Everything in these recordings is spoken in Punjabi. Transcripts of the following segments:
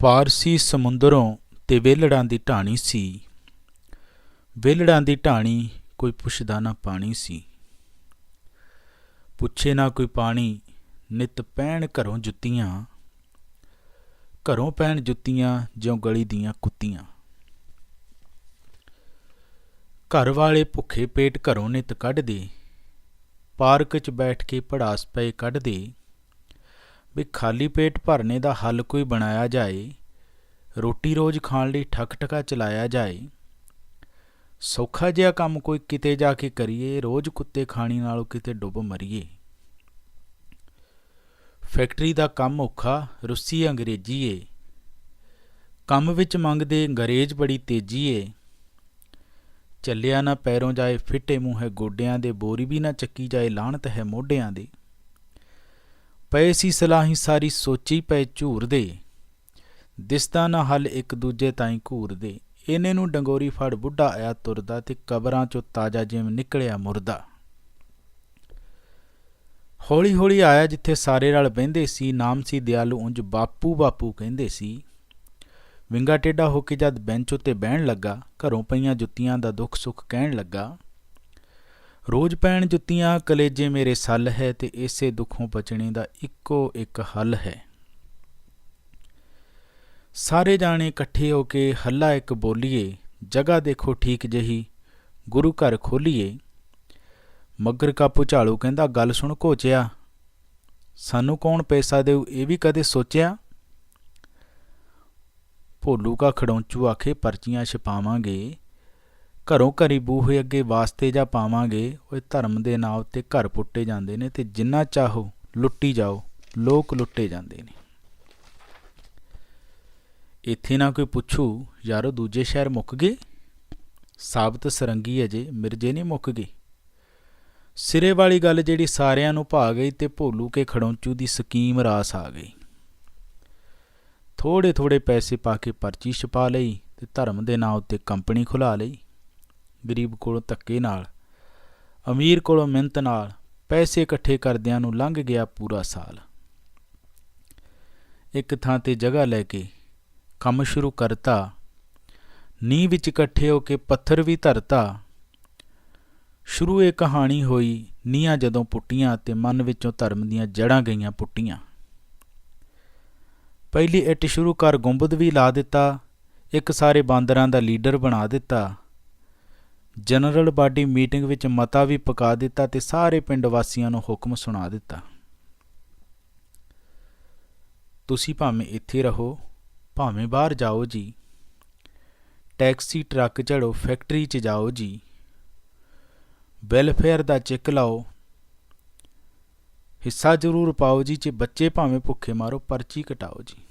ਪਾਰਸੀ ਸਮੁੰਦਰੋਂ ਤੇ ਵੇਲੜਾਂ ਦੀ ਢਾਣੀ ਸੀ। ਵੇਲੜਾਂ ਦੀ ਢਾਣੀ ਕੋਈ ਪੁੱਛਦਾ ਨਾ ਪਾਣੀ ਸੀ। ਪੁੱਛੇ ਨਾ ਕੋਈ ਪਾਣੀ, ਨਿਤ ਪੈਣ ਘਰੋਂ ਜੁੱਤੀਆਂ, ਘਰੋਂ ਪੈਣ ਜੁੱਤੀਆਂ ਜਿਉਂ ਗਲੀ ਦੀਆਂ ਕੁੱਤੀਆਂ। ਘਰ ਵਾਲੇ ਭੁੱਖੇ ਪੇਟ ਘਰੋਂ ਨਿਤ ਕੱਢਦੇ, ਪਾਰਕ 'ਚ ਬੈਠ ਕੇ ਪੜਾਸ ਪਏ ਕੱਢਦੇ ਵੀ ਖਾਲੀ ਪੇਟ ਭਰਨੇ ਦਾ ਹੱਲ ਕੋਈ ਬਣਾਇਆ ਜਾਏ, ਰੋਟੀ ਰੋਜ਼ ਖਾਣ ਲਈ ਠੱਕ ਠਕਾ ਚਲਾਇਆ ਜਾਏ, ਸੌਖਾ ਜਿਹਾ ਕੰਮ ਕੋਈ ਕਿਤੇ ਜਾ ਕੇ ਕਰੀਏ, ਰੋਜ਼ ਕੁੱਤੇ ਖਾਣੀ ਨਾਲੋਂ ਕਿਤੇ ਡੁੱਬ ਮਰੀਏ। ਫੈਕਟਰੀ ਦਾ ਕੰਮ ਔਖਾ, ਰੁੱਸੀ ਅੰਗਰੇਜ਼ੀ ਏ। ਕੰਮ ਵਿੱਚ ਮੰਗਦੇ ਅੰਗਰੇਜ਼ ਬੜੀ ਤੇਜ਼ੀ ਏ। ਚੱਲਿਆ ਨਾ ਪੈਰੋਂ ਜਾਏ, ਫਿੱਟੇ ਮੂੰਹ ਹੈ ਗੋਡਿਆਂ ਦੇ, ਬੋਰੀ ਵੀ ਨਾ ਚੱਕੀ ਜਾਏ ਲਾਹਣਤ ਹੈ ਮੋਢਿਆਂ ਦੇ। ਪਏ ਸੀ ਸਲਾਹੀ ਸਾਰੀ ਸੋਚੀ ਪਏ ਝੂਰਦੇ ਦਿਸਦਾ ਨਾ ਹੱਲ ਇੱਕ ਦੂਜੇ ਤਾਈਂ ਘੂਰਦੇ ਇਹਨੇ ਨੂੰ ਡੰਗੋਰੀ ਫੜ ਬੁੱਢਾ ਆਇਆ ਤੁਰਦਾ ਤੇ ਕਬਰਾਂ ਚੋਂ ਤਾਜਾ ਜਿਵੇਂ ਨਿਕਲਿਆ ਮੁਰਦਾ। ਹੌਲੀ ਹੌਲੀ ਆਇਆ ਜਿੱਥੇ ਸਾਰੇ ਨਾਲ ਬਹਿੰਦੇ ਸੀ, ਨਾਮ ਸੀ ਦਿਆਲੂ ਉਂਝ ਬਾਪੂ ਬਾਪੂ ਕਹਿੰਦੇ ਸੀ। ਵਿੰਗਾ ਟੇਡਾ ਹੋ ਕੇ ਜਦ ਬੈਂਚ ਉੱਤੇ ਬਹਿਣ ਲੱਗਾ, ਘਰੋਂ ਪਈਆਂ ਜੁੱਤੀਆਂ ਦਾ ਦੁੱਖ ਸੁੱਖ ਕਹਿਣ ਲੱਗਾ ਰੋਜ਼ ਪੈਣ ਜੁੱਤੀਆਂ, ਕਲੇਜੇ ਮੇਰੇ ਸੱਲ ਹੈ ਤੇ ਇਸੇ ਦੁੱਖੋਂ ਬਚਣੇ ਦਾ ਇੱਕੋ ਇੱਕ ਹੱਲ ਹੈ। ਸਾਰੇ ਜਾਣੇ ਇਕੱਠੇ ਹੋ ਕੇ ਹੱਲਾ ਇੱਕ ਬੋਲੀਏ, ਜਗ੍ਹਾ ਦੇਖੋ ਠੀਕ ਜਹੀ, ਗੁਰੂ ਘਰ ਖੋਲੀਏ। ਮੱਗਰ ਕਾ ਪੁਚਾਲੂ ਕਹਿੰਦਾ, ਗੱਲ ਸੁਣ ਘੋਚਿਆ, ਸਾਨੂੰ ਕੌਣ ਪੈਸਾ ਦੇਊ, ਇਹ ਵੀ ਕਦੇ ਸੋਚਿਆ? ਭੋਲੂ ਕਾ ਖੜੌਂਚੂ ਆਖੇ, ਪਰਚੀਆਂ ਛਪਾਵਾਂਗੇ ਘਰੋਂ ਘਰੀ ਬੂਹੇ ਅੱਗੇ ਵਾਸਤੇ ਜਾ ਪਾਵਾਂਗੇ ਓਏ ਧਰਮ ਦੇ ਨਾਂ ਉੱਤੇ ਘਰ ਪੁੱਟੇ ਜਾਂਦੇ ਨੇ ਤੇ ਜਿੰਨਾ ਚਾਹੋ ਲੁੱਟੀ ਜਾਓ, ਲੋਕ ਲੁੱਟੇ ਜਾਂਦੇ ਨੇ। ਇੱਥੇ ਨਾ ਕੋਈ ਪੁੱਛੂ, ਯਾਰੋ ਦੂਜੇ ਸ਼ਹਿਰ ਮੁੱਕ ਗਏ? ਸਾਬਤ ਸਰੰਗੀ ਅਜੇ ਮਿਰਜੇ ਨਹੀਂ ਮੁੱਕ ਗਏ ਸਿਰੇ ਵਾਲੀ ਗੱਲ ਜਿਹੜੀ ਸਾਰਿਆਂ ਨੂੰ ਭਾ ਗਈ ਤੇ ਭੋਲੂ ਕੇ ਖੜੌਂਚੂ ਦੀ ਸਕੀਮ ਰਾਸ ਆ ਗਈ। ਥੋੜੇ ਥੋੜੇ ਪੈਸੇ ਪਾ ਕੇ ਪਰਚੀ ਛਪਾ ਲਈ ਤੇ ਧਰਮ ਦੇ ਨਾਂ ਉੱਤੇ ਕੰਪਨੀ ਖੁਲਾ ਲਈ। ਗਰੀਬ ਕੋਲੋਂ ਧੱਕੇ ਨਾਲ, ਅਮੀਰ ਕੋਲੋਂ ਮਿਹਨਤ ਨਾਲ ਪੈਸੇ ਇਕੱਠੇ ਕਰਦਿਆਂ ਨੂੰ ਲੰਘ ਗਿਆ ਪੂਰਾ ਸਾਲ। ਇੱਕ ਥਾਂ ਤੇ ਜਗ੍ਹਾ ਲੈ ਕੇ ਕੰਮ ਸ਼ੁਰੂ ਕਰਤਾ, ਨੀਂਹ ਵਿੱਚ ਇਕੱਠੇ ਹੋ ਕੇ ਪੱਥਰ ਵੀ ਧਰਤਾ। ਸ਼ੁਰੂ ਇਹ ਕਹਾਣੀ ਹੋਈ ਨੀਹਾਂ ਜਦੋਂ ਪੁੱਟੀਆਂ ਤੇ ਮਨ ਵਿੱਚੋਂ ਧਰਮ ਦੀਆਂ ਜੜਾਂ ਗਈਆਂ ਪੁੱਟੀਆਂ। ਪਹਿਲੀ ਇੱਟ ਸ਼ੁਰੂ ਕਰ ਗੁੰਬਦ ਵੀ ਲਾ ਦਿੱਤਾ, ਇੱਕ ਸਾਰੇ ਬਾਂਦਰਾਂ ਦਾ ਲੀਡਰ ਬਣਾ ਦਿੱਤਾ। ਜਨਰਲ ਬਾਡੀ ਮੀਟਿੰਗ ਵਿੱਚ ਮਤਾ ਵੀ ਪਕਾ ਦਿੱਤਾ ਤੇ ਸਾਰੇ ਪਿੰਡ ਵਾਸੀਆਂ ਨੂੰ ਹੁਕਮ ਸੁਣਾ ਦਿੱਤਾ। ਤੁਸੀਂ ਭਾਵੇਂ ਇੱਥੇ ਰਹੋ, ਭਾਵੇਂ ਬਾਹਰ ਜਾਓ ਜੀ। ਟੈਕਸੀ, ਟਰੱਕ ਚੜੋ ਫੈਕਟਰੀ 'ਚ ਜਾਓ ਜੀ। ਵੈਲਫੇਅਰ ਦਾ ਚੈੱਕ ਲਾਓ। ਹਿੱਸਾ ਜ਼ਰੂਰ ਪਾਓ ਜੀ ਜੇ ਬੱਚੇ ਭਾਵੇਂ ਭੁੱਖੇ ਮਾਰੋ, ਪਰਚੀ ਕਟਾਓ ਜੀ।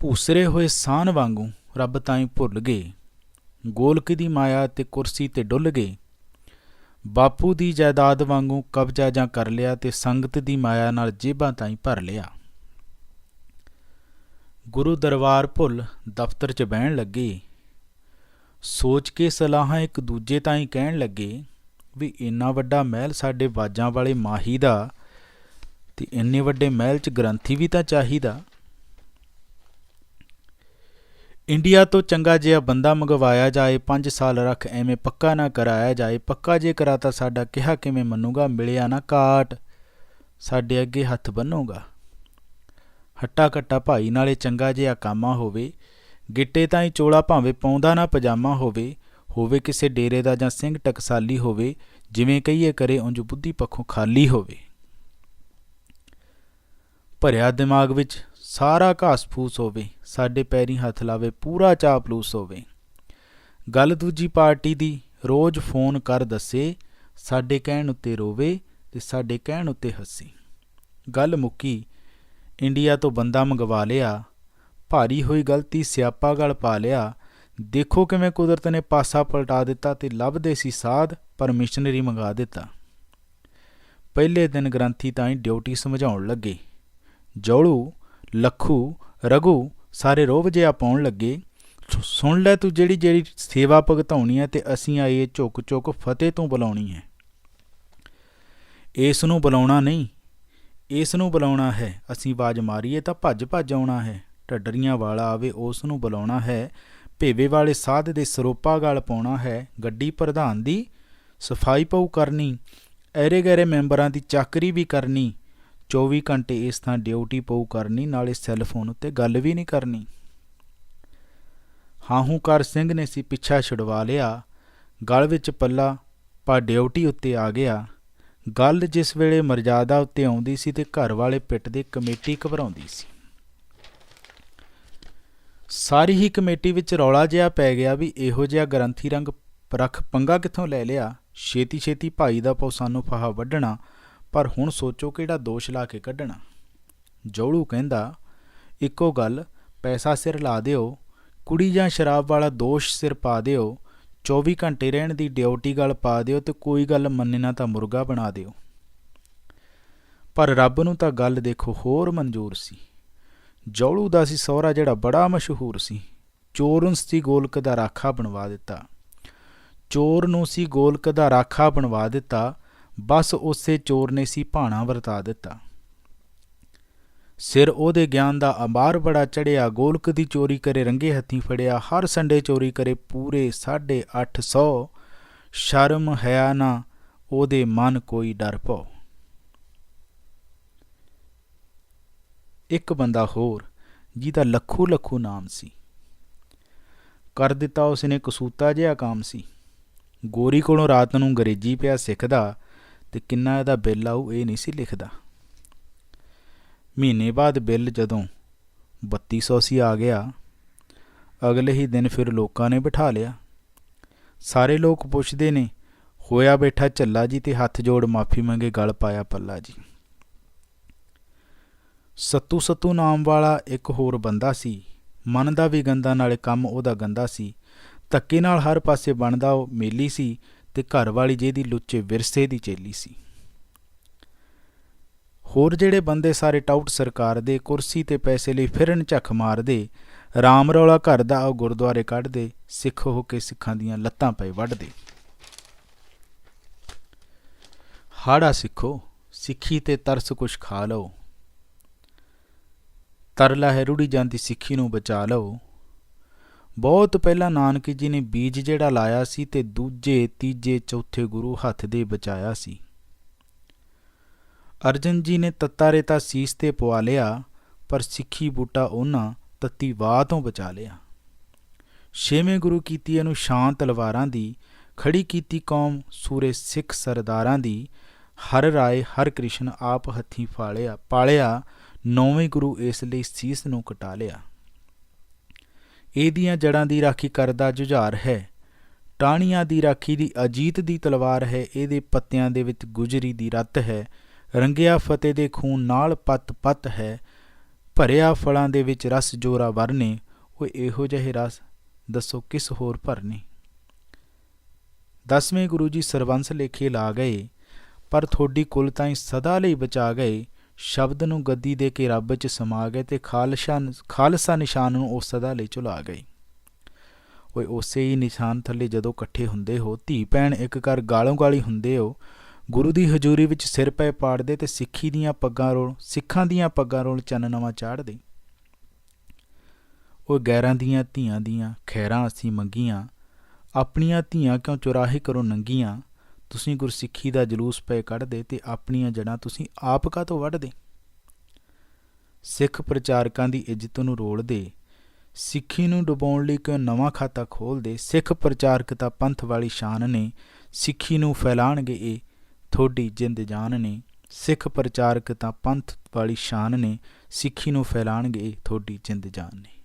ਭੂਸਰੇ ਹੋਏ ਸਾਨ ਵਾਂਗੂ ਰੱਬ ਤਾਈਂ ਭੁੱਲ ਗਏ। ਗੋਲਕ ਦੀ ਮਾਇਆ ਤੇ ਕੁਰਸੀ ਤੇ ਡੁੱਲ ਗਏ। ਬਾਪੂ ਦੀ ਜਾਇਦਾਦ ਵਾਂਗੂ ਕਬਜ਼ਾ ਜਾਂ ਕਰ ਲਿਆ ਤੇ ਸੰਗਤ ਦੀ ਮਾਇਆ ਨਾਲ ਜੇਬਾਂ ਤਾਈਂ ਭਰ ਲਿਆ। ਗੁਰੂ ਦਰਬਾਰ ਭੁੱਲ ਦਫ਼ਤਰ 'ਚ ਬਹਿਣ ਲੱਗੇ। ਸੋਚ ਕੇ ਸਲਾਹਾਂ ਇੱਕ ਦੂਜੇ ਤਾਈਂ ਕਹਿਣ ਲੱਗੇ ਵੀ ਇੰਨਾ ਵੱਡਾ ਮਹਿਲ ਸਾਡੇ ਬਾਜਾਂ ਵਾਲੇ ਮਾਹੀ ਦਾ ਤੇ ਇੰਨੇ ਵੱਡੇ ਮਹਿਲ 'ਚ ਗ੍ਰੰਥੀ ਵੀ ਤਾਂ ਚਾਹੀਦਾ। ਇੰਡੀਆ ਤੋਂ ਚੰਗਾ ਜਿਹਾ ਬੰਦਾ ਮੰਗਵਾਇਆ ਜਾਏ 5 ਸਾਲ ਰੱਖ ਐਵੇਂ ਪੱਕਾ ਨਾ ਕਰਾਇਆ ਜਾਏ, ਪੱਕਾ ਜੇ ਕਰਾਤਾ ਸਾਡਾ ਕਿਹਾ ਕਿਵੇਂ ਮੰਨੂਗਾ, ਮਿਲਿਆ ਨਾ ਕਾਟ, ਸਾਡੇ ਅੱਗੇ ਹੱਥ ਬੰਨੂਗਾ। ਹੱਟਾ ਕੱਟਾ ਭਾਈ ਨਾਲੇ ਚੰਗਾ ਜਿਹਾ ਕਾਮਾ ਹੋਵੇ, ਗਿੱਟੇ ਤਾਂ ਹੀ ਚੋਲਾ ਭਾਵੇਂ ਪਾਉਂਦਾ ਨਾ ਪਜਾਮਾ ਹੋਵੇ ਹੋਵੇ ਕਿਸੇ ਡੇਰੇ ਦਾ ਜਾਂ ਸਿੰਘ ਟਕਸਾਲੀ ਹੋਵੇ, ਜਿਵੇਂ ਕਹੀਏ ਕਰੇ ਉਂਝ ਬੁੱਧੀ ਪੱਖੋਂ ਖਾਲੀ ਹੋਵੇ। ਭਰਿਆ ਦਿਮਾਗ ਵਿੱਚ ਸਾਰਾ ਘਾਸ ਫੂਸ ਹੋਵੇ, ਸਾਡੇ ਪੈਰੀ ਹੱਥ ਲਾਵੇ, ਪੂਰਾ ਚਾਪਲੂਸ ਹੋਵੇ। ਗੱਲ ਦੂਜੀ ਪਾਰਟੀ ਦੀ, ਰੋਜ਼ ਫੋਨ ਕਰ ਦੱਸੇ, ਸਾਡੇ ਕਹਿਣ ਉੱਤੇ ਰੋਵੇ ਤੇ ਸਾਡੇ ਕਹਿਣ ਉੱਤੇ ਹੱਸੇ। ਗੱਲ ਮੁੱਕੀ, ਇੰਡੀਆ ਤੋਂ ਬੰਦਾ ਮੰਗਵਾ ਲਿਆ, ਭਾਰੀ ਹੋਈ ਗਲਤੀ ਸਿਆਪਾ ਗਲ ਪਾ ਲਿਆ, ਦੇਖੋ ਕਿਵੇਂ ਕੁਦਰਤ ਨੇ ਪਾਸਾ ਪਲਟਾ ਦਿੱਤਾ ਤੇ ਲੱਭਦੇ ਸੀ ਸਾਧ ਪਰ ਮਿਸ਼ਨਰੀ ਮੰਗਾ ਦਿੱਤਾ। ਪਹਿਲੇ ਦਿਨ ਗ੍ਰੰਥੀ ਤਾਂ ਹੀ ਡਿਊਟੀ ਸਮਝਾਉਣ ਲੱਗੇ, ਜੌਲੂ ਲੱਖੂ, ਰਘੂ, ਸਾਰੇ ਰੋਵ ਜਿਹਾ ਪਾਉਣ ਲੱਗੇ। ਸੁ- ਸੁਣ ਲੈ ਤੂੰ ਜਿਹੜੀ ਜਿਹੜੀ ਸੇਵਾ ਭਗਤਾਉਣੀ ਹੈ ਤੇ ਅਸੀਂ ਆਏ ਝੁਕ ਝੁਕ ਫਤਿਹ ਤੋਂ ਬੁਲਾਉਣੀ ਹੈ। ਇਸ ਨੂੰ ਬੁਲਾਉਣਾ ਨਹੀਂ, ਇਸ ਨੂੰ ਬੁਲਾਉਣਾ ਹੈ। ਅਸੀਂ ਆਵਾਜ਼ ਮਾਰੀਏ ਤਾਂ ਭੱਜ ਭੱਜ ਆਉਣਾ ਹੈ। ਢੱਡਰੀਆਂ ਵਾਲਾ ਆਵੇ, ਉਸ ਨੂੰ ਬੁਲਾਉਣਾ ਹੈ। ਭੇਵੇ ਵਾਲੇ ਸਾਧ ਦੇ ਸਰੋਪਾ ਗਲ ਪਾਉਣਾ ਹੈ। ਗੱਡੀ ਪ੍ਰਧਾਨ ਦੀ ਸਫ਼ਾਈ ਪਊ ਕਰਨੀ ਐਰੇ ਗੈਰੇ ਮੈਂਬਰਾਂ ਦੀ ਚਾਕਰੀ ਵੀ ਕਰਨੀ 24 ਘੰਟੇ ਇਸ ਥਾਂ ਡਿਊਟੀ ਪਊ ਕਰਨੀ, ਨਾਲੇ ਸੈੱਲ ਫੋਨ ਉੱਤੇ ਗੱਲ ਵੀ ਨਹੀਂ ਕਰਨੀ। ਹਾਹੂਕਾਰ ਸਿੰਘ ਨੇ ਸੀ ਪਿੱਛਾ ਛੁਡਵਾ ਲਿਆ। ਗਲ ਵਿੱਚ ਪੱਲਾ ਪਾ ਡਿਊਟੀ ਉੱਤੇ ਆ ਗਿਆ। ਗੱਲ ਜਿਸ ਵੇਲੇ ਮਰਜ਼ਾਦਾ ਉੱਤੇ ਆਉਂਦੀ ਸੀ ਤੇ ਘਰ ਵਾਲੇ ਪਿੱਟ ਦੇ ਕਮੇਟੀ ਘਬਰਾਉਂਦੀ ਸੀ। ਸਾਰੀ ਹੀ ਕਮੇਟੀ ਵਿੱਚ ਰੌਲਾ ਜਿਹਾ ਪੈ ਗਿਆ ਵੀ ਇਹੋ ਜਿਹਾ ਗ੍ਰੰਥੀ ਰੰਗ ਪਰਖ ਪੰਗਾ ਕਿੱਥੋਂ ਲੈ ਲਿਆ? ਛੇਤੀ ਛੇਤੀ ਭਾਈ ਦਾ ਪਉ ਸਾਨੂੰ ਫਾਹਾ ਵੱਢਣਾ ਪਰ ਹੁਣ ਸੋਚੋ ਕਿਹੜਾ ਦੋਸ਼ ਲਾ ਕੇ ਕੱਢਣਾ। ਜੌਲੂ ਕਹਿੰਦਾ, ਇੱਕੋ ਗੱਲ, ਪੈਸਾ ਸਿਰ ਲਾ ਦਿਓ, ਕੁੜੀ ਜਾਂ ਸ਼ਰਾਬ ਵਾਲਾ ਦੋਸ਼ ਸਿਰ ਪਾ ਦਿਓ 24 ਘੰਟੇ ਰਹਿਣ ਦੀ ਡਿਊਟੀ ਗੱਲ ਪਾ ਦਿਓ ਤੇ ਕੋਈ ਗੱਲ ਮੰਨੇ ਨਾ ਤਾਂ ਮੁਰਗਾ ਬਣਾ ਦਿਓ। ਪਰ ਰੱਬ ਨੂੰ ਤਾਂ ਗੱਲ ਦੇਖੋ ਹੋਰ ਮਨਜ਼ੂਰ ਸੀ। ਜੌਲੂ ਦਾ ਸੀ ਸਹੁਰਾ ਜਿਹੜਾ ਬੜਾ ਮਸ਼ਹੂਰ ਸੀ। ਚੋਰ ਨੂੰ ਸੀ ਗੋਲਕ ਦਾ ਰਾਖਾ ਬਣਵਾ ਦਿੱਤਾ। ਚੋਰ ਨੂੰ ਸੀ ਗੋਲਕ ਦਾ ਰਾਖਾ ਬਣਵਾ ਦਿੱਤਾ ਬਸ ਉਸੇ ਚੋਰ ਨੇ ਸੀ ਭਾਣਾ ਵਰਤਾ ਦਿੱਤਾ। ਸਿਰ ਉਹਦੇ ਗਿਆਨ ਦਾ ਅੰਬਾਰ ਬੜਾ ਚੜਿਆ, ਗੋਲਕ ਦੀ ਚੋਰੀ ਕਰੇ ਰੰਗੇ ਹੱਥੀਂ ਫੜਿਆ, ਹਰ ਸੰਡੇ ਚੋਰੀ ਕਰੇ ਪੂਰੇ 850 ਸ਼ਰਮ ਹੈ ਨਾ, ਉਹਦੇ ਮਨ ਕੋਈ ਡਰ ਪਉ। ਇੱਕ ਬੰਦਾ ਹੋਰ, ਜਿਹਦਾ ਲੱਖੂ ਲੱਖੂ ਨਾਮ ਸੀ। ਕਰ ਦਿੱਤਾ ਉਸਨੇ ਕਸੂਤਾ ਜਿਹਾ ਕੰਮ ਸੀ। ਗੋਰੀ ਕੋਲੋਂ ਰਾਤ ਨੂੰ ਅੰਗਰੇਜ਼ੀ ਪਿਆ ਸਿੱਖਦਾ ਤੇ ਕਿੰਨਾ ਇਹਦਾ ਬਿੱਲ ਆਊ ਇਹ ਨਹੀਂ ਸੀ ਲਿਖਦਾ। ਮਹੀਨੇ ਬਾਅਦ ਬਿੱਲ ਜਦੋਂ 3200 ਸੀ ਆ ਗਿਆ, ਅਗਲੇ ਹੀ ਦਿਨ ਫਿਰ ਲੋਕਾਂ ਨੇ ਬਿਠਾ ਲਿਆ। ਸਾਰੇ ਲੋਕ ਪੁੱਛਦੇ ਨੇ, ਹੋਇਆ ਬੈਠਾ ਝੱਲਾ ਜੀ ਤੇ ਹੱਥ ਜੋੜ ਮਾਫੀ ਮੰਗੇ ਗਲ ਪਾਇਆ ਪੱਲਾ ਜੀ। ਸੱਤੂ ਸੱਤੂ ਨਾਮ ਵਾਲਾ ਇੱਕ ਹੋਰ ਬੰਦਾ ਸੀ, ਮਨ ਦਾ ਵੀ ਗੰਦਾ ਨਾਲੇ ਕੰਮ ਉਹਦਾ ਗੰਦਾ ਸੀ। ਧੱਕੇ ਨਾਲ ਹਰ ਪਾਸੇ ਬਣਦਾ ਉਹ ਮੇਲੀ ਸੀ ਤੇ ਘਰ ਵਾਲੀ ਜਿਹਦੀ ਲੁੱਚੇ ਵਿਰਸੇ ਦੀ ਚੇਲੀ ਸੀ। ਹੋਰ ਜਿਹੜੇ ਬੰਦੇ ਸਾਰੇ ਟਾਊਟ ਸਰਕਾਰ ਦੇ, ਕੁਰਸੀ ਤੇ ਪੈਸੇ ਲਈ ਫਿਰਨ ਝੱਖ ਮਾਰਦੇ, ਰਾਮ ਰੌਲਾ ਘਰ ਦਾ ਉਹ ਗੁਰਦੁਆਰੇ ਕੱਢਦੇ, ਸਿੱਖ ਹੋ ਕੇ ਸਿੱਖਾਂ ਦੀਆਂ ਲੱਤਾਂ ਪਏ ਵੱਢਦੇ। ਹਾੜਾ ਸਿੱਖੋ, ਸਿੱਖੀ ਤੇ ਤਰਸ ਕੁਛ ਖਾ ਲਓ। ਤਰਲਾ ਹੈ ਰੁੜੀ ਜਾਂਦੀ ਸਿੱਖੀ ਨੂੰ ਬਚਾ ਲਓ। ਬਹੁਤ ਪਹਿਲਾਂ ਨਾਨਕ ਜੀ ਨੇ ਬੀਜ ਜਿਹੜਾ ਲਾਇਆ ਸੀ ਤੇ ਦੂਜੇ, ਤੀਜੇ, ਚੌਥੇ ਗੁਰੂ ਹੱਥ ਦੇ ਬਚਾਇਆ ਸੀ। ਅਰਜਨ ਜੀ ਨੇ ਤੱਤਾ ਰੇਤਾ ਸੀਸ ਤੇ ਪਵਾ ਲਿਆ, ਪਰ ਸਿੱਖੀ ਬੂਟਾ ਉਹਨਾਂ ਤੱਤੀ ਵਾਹ ਤੋਂ ਬਚਾ ਲਿਆ। ਛੇਵੇਂ ਗੁਰੂ ਕੀਤੀ ਇਹਨੂੰ ਸ਼ਾਂਤ ਤਲਵਾਰਾਂ ਦੀ ਖੜੀ ਕੀਤੀ ਕੌਮ ਸੂਰੇ ਸਿੱਖ ਸਰਦਾਰਾਂ ਦੀ, ਹਰ ਰਾਏ ਹਰ ਕ੍ਰਿਸ਼ਨ ਆਪ ਹੱਥੀਂ ਫਾਲਿਆ, ਪਾਲਿਆ, ਨੌਵੇਂ ਗੁਰੂ ਇਸ ਲਈ ਸੀਸ ਨੂੰ ਕਟਾ ਲਿਆ। ਇਹਦੀਆਂ ਜੜਾਂ ਦੀ ਰਾਖੀ ਕਰਦਾ ਜੁਝਾਰ ਹੈ। ਟਾਹਣੀਆਂ ਦੀ ਰਾਖੀ ਦੀ ਅਜੀਤ ਦੀ ਤਲਵਾਰ ਹੈ। ਇਹਦੇ ਪੱਤਿਆਂ ਦੇ ਵਿੱਚ ਗੁਜਰੀ ਦੀ ਰੱਤ ਹੈ। ਰੰਗਿਆ ਫਤਿਹ ਦੇ ਖੂਨ ਨਾਲ ਪਤ ਪੱਤ ਹੈ। ਭਰਿਆ ਫਲਾਂ ਦੇ ਵਿੱਚ ਰਸ ਜੋਰਾ ਵਰਨੇ। ਉਹ ਇਹੋ ਜਿਹੇ ਰਸ ਦੱਸੋ ਕਿਸ ਹੋਰ ਭਰਨੇ? ਦਸਵੇਂ ਗੁਰੂ ਜੀ ਸਰਬੰਸ ਲੇਖੇ ਲਾ ਗਏ, ਪਰ ਥੋੜੀ ਕੁਲ ਤਾਈਂ ਸਦਾ ਲਈ ਬਚਾ ਗਏ। ਸ਼ਬਦ ਨੂੰ ਗੱਦੀ ਦੇ ਕੇ ਰੱਬ 'ਚ ਸਮਾ ਗਏ ਤੇ ਖਾਲਸਾ ਖਾਲਸਾ ਨਿਸ਼ਾਨ ਨੂੰ ਉਸ ਸਦਾ ਲਈ ਝੁਲਾ ਗਏ। ਓਏ ਉਸੇ ਹੀ ਨਿਸ਼ਾਨ ਥੱਲੇ ਜਦੋਂ ਇਕੱਠੇ ਹੁੰਦੇ ਹੋ, ਧੀ ਭੈਣ ਇੱਕ ਕਰ ਗਾਲੋਂ ਗਾਲੀ ਹੁੰਦੇ ਹੋ, ਗੁਰੂ ਦੀ ਹਜ਼ੂਰੀ ਵਿੱਚ ਸਿਰ ਪੈ ਪਾੜਦੇ ਤੇ ਸਿੱਖੀ ਦੀਆਂ ਪੱਗਾਂ ਰੋਲ, ਸਿੱਖਾਂ ਦੀਆਂ ਪੱਗਾਂ ਰੋਲ ਚੰਨ ਨਵਾਂ ਚਾੜਦੇ। ਉਹ ਗੈਰਾਂ ਦੀਆਂ ਧੀਆਂ ਦੀਆਂ ਖੈਰਾਂ ਅਸੀਂ ਮੰਗੀਆਂ, ਆਪਣੀਆਂ ਧੀਆਂ ਕਿਉਂ ਚੁਰਾਹੇ ਕਰੋ ਨੰਗੀਆਂ ਤੁਸੀਂ ਗੁਰਸਿੱਖੀ ਦਾ ਜਲੂਸ ਪਏ ਕੱਢਦੇ ਤੇ ਆਪਣੀਆਂ ਜੜਾਂ ਤੁਸੀਂ ਆਪ ਕਾ ਤੋਂ ਵੱਢਦੇ? ਸਿੱਖ ਪ੍ਰਚਾਰਕਾਂ ਦੀ ਇੱਜ਼ਤ ਨੂੰ ਰੋਲਦੇ, ਸਿੱਖੀ ਨੂੰ ਡੁਬਾਉਣ ਲਈ ਕਿਉਂ ਨਵਾਂ ਖਾਤਾ ਖੋਲਦੇ? ਸਿੱਖ ਪ੍ਰਚਾਰਕ ਤਾਂ ਪੰਥ ਵਾਲੀ ਸ਼ਾਨ ਨੇ, ਸਿੱਖੀ ਨੂੰ ਫੈਲਾਣਗੇ ਇਹ ਥੋੜੀ ਜਿੰਦ ਜਾਨ ਨੇ। ਸਿੱਖ ਪ੍ਰਚਾਰਕ ਤਾਂ ਪੰਥ ਵਾਲੀ ਸ਼ਾਨ ਨੇ, ਸਿੱਖੀ ਨੂੰ ਫੈਲਾਣਗੇ ਇਹ ਥੋੜੀ ਜਿੰਦ ਜਾਨ ਨੇ।